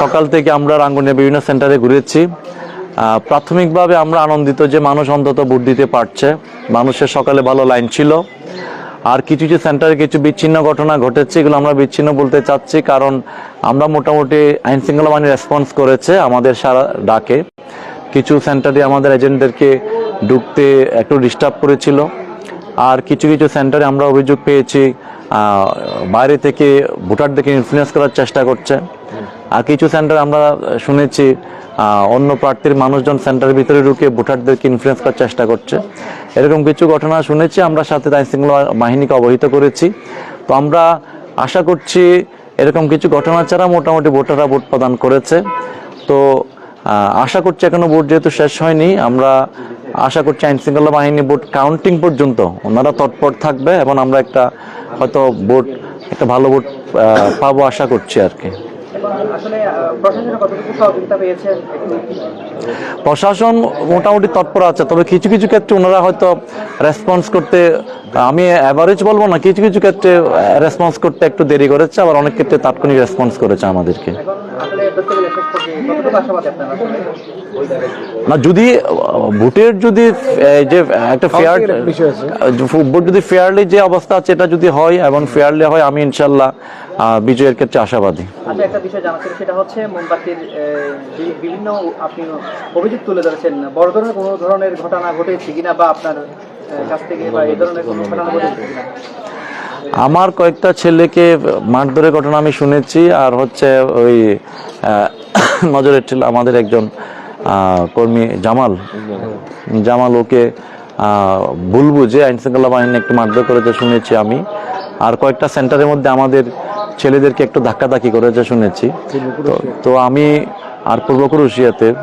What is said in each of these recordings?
সকাল থেকে আমরা রাঙ্গুনিয়া বিভিন্ন সেন্টারে ঘুরেছি। প্রাথমিকভাবে আমরা আনন্দিত যে মানুষ অন্তত ভোট দিতে পারছে। মানুষের সকালে ভালো লাইন ছিল। আর কিছু কিছু সেন্টারে কিছু বিচ্ছিন্ন ঘটনা ঘটেছে, এগুলো আমরা বিচ্ছিন্ন বলতে চাচ্ছি কারণ আমরা মোটামুটি আইন শৃঙ্খলা বাহিনী রেসপন্স করেছে আমাদের সারা ডাকে। কিছু সেন্টারে আমাদের এজেন্টদেরকে ঢুকতে একটু ডিস্টার্ব করেছিল। আর কিছু কিছু সেন্টারে আমরা অভিযোগ পেয়েছি বাইরে থেকে ভোটারদেরকে ইনফ্লুয়েন্স করার চেষ্টা করছে। আর কিছু সেন্টার আমরা শুনেছি অন্য প্রার্থীর মানুষজন সেন্টারের ভিতরে ঢুকে ভোটারদেরকে ইনফ্লুয়েন্স করার চেষ্টা করছে। এরকম কিছু ঘটনা শুনেছি, আমরা সাথে আইন শৃঙ্খলা বাহিনীকে অবহিত করেছি। তো আমরা আশা করছি এরকম কিছু ঘটনা ছাড়া মোটামুটি ভোটাররা ভোট প্রদান করেছে। তো আশা করছি এখনও ভোট যেহেতু শেষ হয়নি, আমরা আশা করছি আইন শৃঙ্খলা বাহিনী ভোট কাউন্টিং পর্যন্ত, ওনারা তৎপর থাকবে এবং আমরা একটা হয়তো ভোট, একটা ভালো ভোট পাবো আশা করছি আর কি। প্রশাসন মোটামুটি তৎপর আছে তবে কিছু কিছু ক্ষেত্রে ওনারা হয়তো রেসপন্স করতে আমি অ্যাভারেজ বলব না কিছু কিছু ক্ষেত্রে রেসপন্স করতে একটু দেরি করেছে আবার অনেক ক্ষেত্রে তাৎক্ষণিক রেসপন্স করেছে আমাদেরকে। না যদি ভোটের যদি যে একটা ফেয়ার ভোট যদি ফেয়ারলি যে অবস্থা আছে এটা যদি হয় এবং ফেয়ারলি হয় আমি ইনশাল্লাহ বিজয়ের ক্ষেত্রে আশাবাদী। আচ্ছা একটা বিষয় জানা ছিল সেটা হচ্ছে মোমবাতির বিভিন্ন আপনি অভিযোগ তুলে ধরেছেন বড় ধরনের কোনো ধরনের ঘটনা ঘটেছে কিনা বা আপনার কাছ থেকে বা এই ধরনের কোনো ঘটনা ঘটেছে কিনা? আমার কয়েকটা ছেলেকে মারধরের ঘটনা আমি শুনেছি আর হচ্ছে ওই নজরে ছিল আমাদের একজন কর্মী জামাল। জামাল ওকে ভুল বুঝে আইন শৃঙ্খলা বাহিনী একটু মারধর করেছে শুনেছি আমি। আর কয়েকটা সেন্টারের মধ্যে আমাদের ছেলেদেরকে একটু ধাক্কাধাক্কি করেছে শুনেছি। তো- আমি আর পূর্ব কুরুশিয়াতে,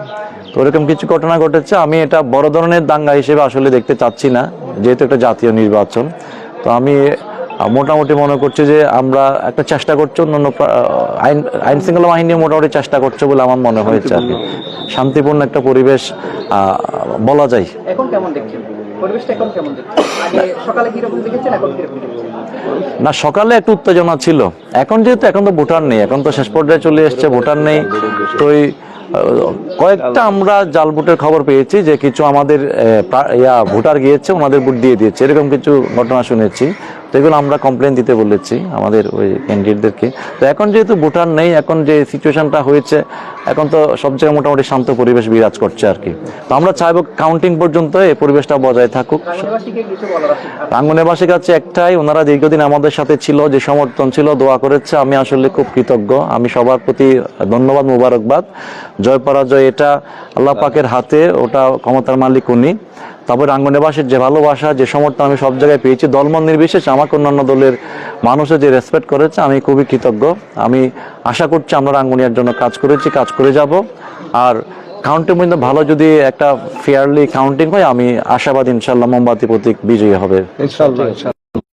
তো এরকম কিছু ঘটনা ঘটেছে, আমি এটা বড় ধরনের দাঙ্গা হিসেবে আসলে দেখতে চাচ্ছি না, যেহেতু একটা জাতীয় নির্বাচন। তো আমি মোটামুটি মনে করছি যে আমরা একটা চেষ্টা করছি অন্যান্য আইন আইন শৃঙ্খলা বাহিনী মোটামুটি চেষ্টা করছে বলে আমার মনে হয়েছে আর কি। শান্তিপূর্ণ। একটা পরিবেশ বলা যায়। এখন কেমন দেখছেন? পরিবেশটা এখন কেমন দেখছেন? আগে সকালে কীরকম দেখেছেন এখন কীরকম দেখছেন? না সকালে একটু উত্তেজনা ছিল। এখন যেহেতু এখন তো ভোটার নেই এখন তো শেষ পর্যায়ে চলে এসছে ভোটার নেই। তো এই কয়েকটা আমরা জাল ভোটের খবর পেয়েছি যে কিছু আমাদের ইয়া ভোটার গিয়েছে ওনাদের ভোট দিয়ে দিয়েছে। এরকম কিছু ঘটনা শুনেছি। তো এগুলো আমরা কমপ্লেন দিতে বলেছি আমাদের ওই ক্যান্ডিডেটদেরকে তো এখন যেহেতু ভোটার নেই এখন যে সিচুয়েশনটা হয়েছে এখন তো সব জায়গায় মোটামুটি শান্ত পরিবেশ বিরাজ করছে আর কি। তো আমরা চাইব কাউন্টিং পর্যন্ত এই পরিবেশটা বজায় থাকুক। রাঙ্গনিবাসীকে কিছু বলার আছে? রাঙ্গনেবাসীর কাছে একটাই ওনারা দীর্ঘদিন আমাদের সাথে ছিল যে সমর্থন ছিল দোয়া করেছে আমি আসলে খুব কৃতজ্ঞ। আমি সবার প্রতি ধন্যবাদ মুবারকবাদ। জয় পরাজয় এটা আল্লাহ পাকের হাতে ওটা ক্ষমতার মালিক উনি। তবে রাঙ্গনেবাসীর যে ভালোবাসা, যে সমর্থন আমি সব জায়গায় পেয়েছি, দলমত নির্বিশেষে আমাকে অন্যান্য দলের মানুষের যে রেসপেক্ট করেছে, আমি খুবই কৃতজ্ঞ। আমি আশা করছি আমরা রাঙ্গুনিয়ার জন্য কাজ করেছি, কাজ করে যাব। আর কাউন্টিং পর্যন্ত ভালো যদি একটা ফেয়ারলি কাউন্টিং হয়, আমি আশাবাদ ইনশাল্লাহ মোমবাতি প্রতীক বিজয়ী হবে। ইনশাল্লাহ